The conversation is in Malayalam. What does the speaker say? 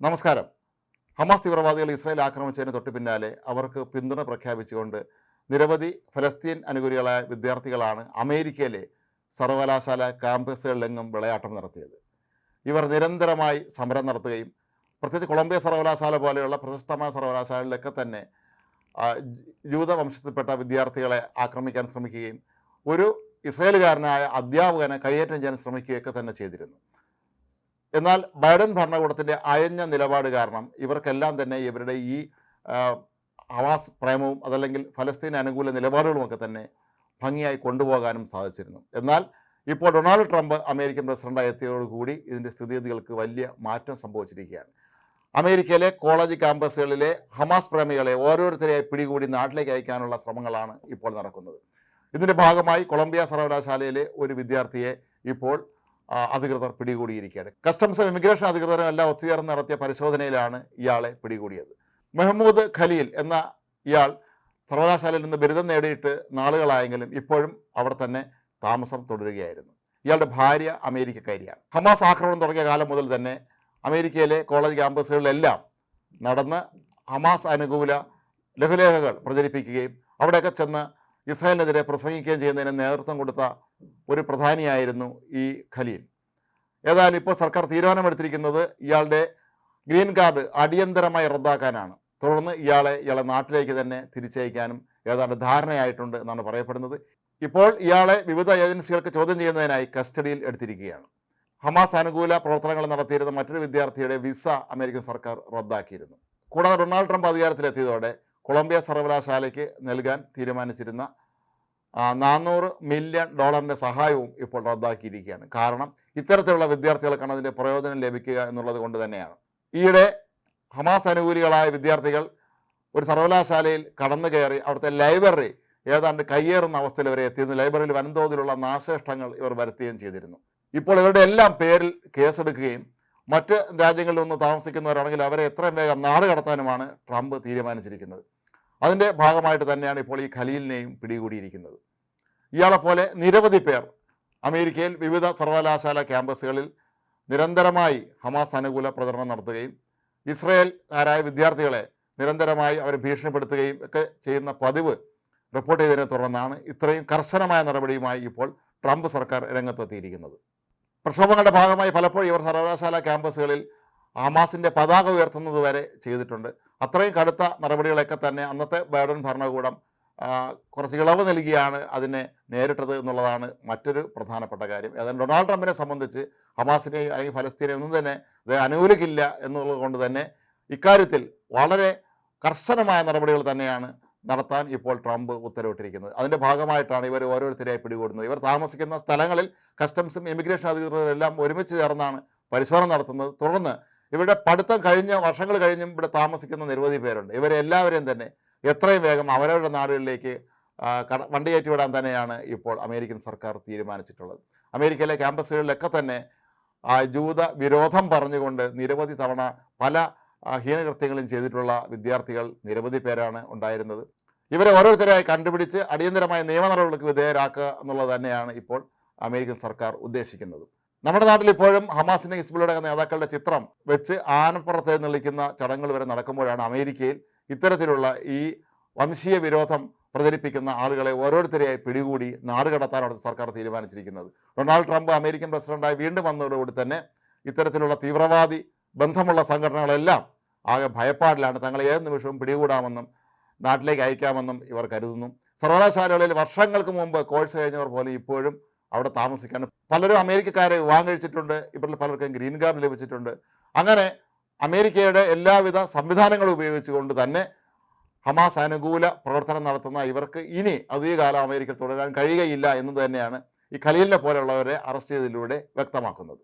നമസ്കാരം. ഹമാസ് തീവ്രവാദികൾ ഇസ്രായേൽ ആക്രമിച്ചതിന് തൊട്ട് പിന്നാലെ അവർക്ക് പിന്തുണ പ്രഖ്യാപിച്ചുകൊണ്ട് നിരവധി ഫലസ്തീൻ അനുകൂലികളായ വിദ്യാർത്ഥികളാണ് അമേരിക്കയിലെ സർവകലാശാല ക്യാമ്പസുകളിലെങ്ങും വിളയാട്ടം നടത്തിയത്. ഇവർ നിരന്തരമായി സമരം നടത്തുകയും പ്രത്യേകിച്ച് കൊളംബിയ സർവകലാശാല പോലെയുള്ള പ്രശസ്തമായ സർവകലാശാലകളിലൊക്കെ തന്നെ ജൂതവംശത്തിൽപ്പെട്ട വിദ്യാർത്ഥികളെ ആക്രമിക്കാൻ ശ്രമിക്കുകയും ഒരു ഇസ്രയേലുകാരനായ അധ്യാപകനെ കൈയേറ്റം ചെയ്യാൻ ശ്രമിക്കുകയൊക്കെ തന്നെ ചെയ്തിരുന്നു. എന്നാൽ ബൈഡൻ ഭരണകൂടത്തിന്റെ അയഞ്ഞ നിലപാട് കാരണം ഇവർക്കെല്ലാം തന്നെ ഇവരുടെ ഈ ആവാസ് പ്രേമവും അതല്ലെങ്കിൽ ഫലസ്തീൻ അനുകൂല നിലപാടുകളുമൊക്കെ തന്നെ ഭംഗിയായി കൊണ്ടുപോകാനും സാധിച്ചിരുന്നു. എന്നാൽ ഇപ്പോൾ ഡൊണാൾഡ് ട്രംപ് അമേരിക്കൻ പ്രസിഡന്റായി എത്തിയതോടുകൂടി ഇതിന്റെ സ്ഥിതിഗതികൾക്ക് വലിയ മാറ്റം സംഭവിച്ചിരിക്കുകയാണ്. അമേരിക്കയിലെ കോളേജ് ക്യാമ്പസുകളിലെ ഹമാസ് പ്രേമികളെ ഓരോരുത്തരെയായി പിടികൂടി നാട്ടിലേക്ക് അയക്കാനുള്ള ശ്രമങ്ങളാണ് ഇപ്പോൾ നടക്കുന്നത്. ഇതിന്റെ ഭാഗമായി കൊളംബിയ സർവകലാശാലയിലെ ഒരു വിദ്യാർത്ഥിയെ ഇപ്പോൾ അധികൃതർ പിടികൂടിയിരിക്കുകയാണ്. കസ്റ്റംസും ഇമിഗ്രേഷൻ അധികൃതരും എല്ലാം ഒത്തുചേർന്ന് നടത്തിയ പരിശോധനയിലാണ് ഇയാളെ പിടികൂടിയത്. മെഹമ്മൂദ് ഖലീൽ എന്ന ഇയാൾ സർവകലാശാലയിൽ നിന്ന് ബിരുദം നേടിയിട്ട് നാളുകളായെങ്കിലും ഇപ്പോഴും അവിടെ തന്നെ താമസം തുടരുകയായിരുന്നു. ഇയാളുടെ ഭാര്യ അമേരിക്കക്കാരിയാണ്. ഹമാസ് ആക്രമണം തുടങ്ങിയ കാലം മുതൽ തന്നെ അമേരിക്കയിലെ കോളേജ് ക്യാമ്പസുകളിലെല്ലാം നടന്ന് ഹമാസ് അനുകൂല ലഘുലേഖകൾ പ്രചരിപ്പിക്കുകയും അവിടെയൊക്കെ ചെന്ന് ഇസ്രായേലിനെതിരെ പ്രസംഗിക്കുകയും ചെയ്യുന്നതിന് നേതൃത്വം കൊടുത്ത ഒരു പ്രധാനിയായിരുന്നു ഈ ഖലീൽ. ഏതായാലും ഇപ്പോൾ സർക്കാർ തീരുമാനമെടുത്തിരിക്കുന്നത് ഇയാളുടെ ഗ്രീൻ കാർഡ് അടിയന്തരമായി റദ്ദാക്കാനാണ്. തുടർന്ന് ഇയാളെ ഇയാളെ നാട്ടിലേക്ക് തന്നെ തിരിച്ചയക്കാനും ഏതാണ്ട് ധാരണയായിട്ടുണ്ട് എന്നാണ് പറയപ്പെടുന്നത്. ഇപ്പോൾ ഇയാളെ വിവിധ ഏജൻസികൾക്ക് ചോദ്യം ചെയ്യുന്നതിനായി കസ്റ്റഡിയിൽ എടുത്തിരിക്കുകയാണ്. ഹമാസ് അനുകൂല പ്രവർത്തനങ്ങൾ നടത്തിയിരുന്ന മറ്റൊരു വിദ്യാർത്ഥിയുടെ വിസ അമേരിക്കൻ സർക്കാർ റദ്ദാക്കിയിരുന്നു. കൂടാതെ ഡൊണാൾഡ് ട്രംപ് അധികാരത്തിലെത്തിയതോടെ കൊളംബിയ സർവകലാശാലയ്ക്ക് നൽകാൻ തീരുമാനിച്ചിരുന്ന നാനൂറ് മില്യൺ ഡോളറിന്റെ സഹായവും ഇപ്പോൾ റദ്ദാക്കിയിരിക്കുകയാണ്. കാരണം ഇത്തരത്തിലുള്ള വിദ്യാർത്ഥികൾക്കാണ് അതിന്റെ പ്രയോജനം ലഭിക്കുക എന്നുള്ളത് കൊണ്ട് തന്നെയാണ്. ഈയിടെ ഹമാസ് അനുകൂലികളായ വിദ്യാർത്ഥികൾ ഒരു സർവകലാശാലയിൽ കടന്നു കയറി അവിടുത്തെ ലൈബ്രറി ഏതാണ്ട് കയ്യേറുന്ന അവസ്ഥയിൽ വരെ എത്തിയിരുന്നു. ലൈബ്രറിയിൽ വൻതോതിലുള്ള നാശനഷ്ടങ്ങൾ ഇവർ വരുത്തുകയും ചെയ്തിരുന്നു. ഇപ്പോൾ ഇവരുടെ എല്ലാം പേരിൽ കേസെടുക്കുകയും മറ്റ് രാജ്യങ്ങളിൽ നിന്ന് താമസിക്കുന്നവരാണെങ്കിൽ അവരെ എത്രയും വേഗം നാട് കടത്താനുമാണ് ട്രംപ് തീരുമാനിച്ചിരിക്കുന്നത്. അതിന്റെ ഭാഗമായിട്ട് തന്നെയാണ് ഇപ്പോൾ ഈ ഖലീലിനെയും പിടികൂടിയിരിക്കുന്നത്. ഇയാളെപ്പോലെ നിരവധി പേർ അമേരിക്കയിൽ വിവിധ സർവകലാശാല ക്യാമ്പസുകളിൽ നിരന്തരമായി ഹമാസ് അനുകൂല പ്രചരണം നടത്തുകയും ഇസ്രയേൽക്കാരായ വിദ്യാർത്ഥികളെ നിരന്തരമായി അവരെ ഭീഷണിപ്പെടുത്തുകയും ഒക്കെ ചെയ്യുന്ന പതിവ് റിപ്പോർട്ട് ചെയ്തതിനെ തുടർന്നാണ് ഇത്രയും കർശനമായ നടപടിയുമായി ഇപ്പോൾ ട്രംപ് സർക്കാർ രംഗത്തെത്തിയിരിക്കുന്നത്. പ്രക്ഷോഭങ്ങളുടെ ഭാഗമായി പലപ്പോഴും ഇവർ സർവകലാശാല ക്യാമ്പസുകളിൽ ഹമാസിന്റെ പതാക ഉയർത്തുന്നത് വരെ ചെയ്തിട്ടുണ്ട്. അത്രയും കടുത്ത നടപടികളൊക്കെ തന്നെ അന്നത്തെ ബൈഡൻ ഭരണകൂടം കുറച്ച് ഇളവ് നൽകിയാണ് അതിനെ നേരിട്ടത് എന്നുള്ളതാണ് മറ്റൊരു പ്രധാനപ്പെട്ട കാര്യം. ഏതാണ്ട് ഡൊണാൾഡ് ട്രംപിനെ സംബന്ധിച്ച് ഹമാസിനെയും അല്ലെങ്കിൽ ഫലസ്തീനെ ഒന്നും തന്നെ ഇത് അനുകൂലിക്കില്ല എന്നുള്ളത് കൊണ്ട് തന്നെ ഇക്കാര്യത്തിൽ വളരെ കർശനമായ നടപടികൾ തന്നെയാണ് നടത്താൻ ഇപ്പോൾ ട്രംപ് ഉത്തരവിട്ടിരിക്കുന്നത്. അതിന്റെ ഭാഗമായിട്ടാണ് ഇവർ ഓരോരുത്തരെയായി പിടികൂടുന്നത്. ഇവർ താമസിക്കുന്ന സ്ഥലങ്ങളിൽ കസ്റ്റംസും ഇമിഗ്രേഷൻ അധികൃതരെല്ലാം ഒരുമിച്ച് ചേർന്നാണ് പരിശോധന നടത്തുന്നത്. തുടർന്ന് ഇവരുടെ പഠിത്തം കഴിഞ്ഞ വർഷങ്ങൾ കഴിഞ്ഞും ഇവിടെ താമസിക്കുന്ന നിരവധി പേരുണ്ട്. ഇവരെല്ലാവരെയും തന്നെ എത്രയും വേഗം അവരവരുടെ നാടുകളിലേക്ക് കട വണ്ടി കയറ്റിവിടാൻ തന്നെയാണ് ഇപ്പോൾ അമേരിക്കൻ സർക്കാർ തീരുമാനിച്ചിട്ടുള്ളത്. അമേരിക്കയിലെ ക്യാമ്പസുകളിലൊക്കെ തന്നെ ജൂത വിരോധം പറഞ്ഞുകൊണ്ട് നിരവധി തവണ പല ഹീനകൃത്യങ്ങളും ചെയ്തിട്ടുള്ള വിദ്യാർത്ഥികൾ നിരവധി പേരാണ് ഉണ്ടായിരുന്നത്. ഇവരെ ഓരോരുത്തരായി കണ്ടുപിടിച്ച് അടിയന്തരമായ നിയമ നടപടികൾക്ക് വിധേയരാക്കുക എന്നുള്ളത് തന്നെയാണ് ഇപ്പോൾ അമേരിക്കൻ സർക്കാർ ഉദ്ദേശിക്കുന്നത്. നമ്മുടെ നാട്ടിൽ ഇപ്പോഴും ഹമാസിന്റെ ഹിസ്ബുള്ളയുടെ നേതാക്കളുടെ ചിത്രം വെച്ച് ആനപ്പുറത്ത് എഴുന്നള്ളിക്കുന്ന ചടങ്ങുകൾ വരെ നടക്കുമ്പോഴാണ് അമേരിക്കയിൽ ഇത്തരത്തിലുള്ള ഈ വംശീയ വിരോധം പ്രചരിപ്പിക്കുന്ന ആളുകളെ ഓരോരുത്തരെയായി പിടികൂടി നാടുകടത്താൻ അവിടുത്തെ സർക്കാർ തീരുമാനിച്ചിരിക്കുന്നത്. ഡൊണാൾഡ് ട്രംപ് അമേരിക്കൻ പ്രസിഡന്റായി വീണ്ടും വന്നതോടുകൂടി തന്നെ ഇത്തരത്തിലുള്ള തീവ്രവാദി ബന്ധമുള്ള സംഘടനകളെല്ലാം ആകെ ഭയപ്പാടിലാണ്. തങ്ങളെ ഏത് നിമിഷവും പിടികൂടാമെന്നും നാട്ടിലേക്ക് അയക്കാമെന്നും ഇവർ കരുതുന്നു. സർവകലാശാലകളിൽ വർഷങ്ങൾക്ക് മുമ്പ് കോഴ്സ് കഴിഞ്ഞവർ പോലും ഇപ്പോഴും അവിടെ താമസിക്കാൻ. പലരും അമേരിക്കക്കാരെ വിവാഹം കഴിച്ചിട്ടുണ്ട് ഇവരിൽ പലർക്കും ഗ്രീൻ കാർഡ് ലഭിച്ചിട്ടുണ്ട്. അങ്ങനെ അമേരിക്കയുടെ എല്ലാവിധ സംവിധാനങ്ങളും ഉപയോഗിച്ചുകൊണ്ട് തന്നെ ഹമാസ് അനുകൂല പ്രവർത്തനം നടത്തുന്ന ഇവർക്ക് ഇനി അധികകാലം അമേരിക്ക തുടരാൻ കഴിയുകയില്ല എന്ന് തന്നെയാണ് ഈ ഖലീലിനെ പോലെയുള്ളവരെ അറസ്റ്റ് ചെയ്തതിലൂടെ വ്യക്തമാക്കുന്നത്.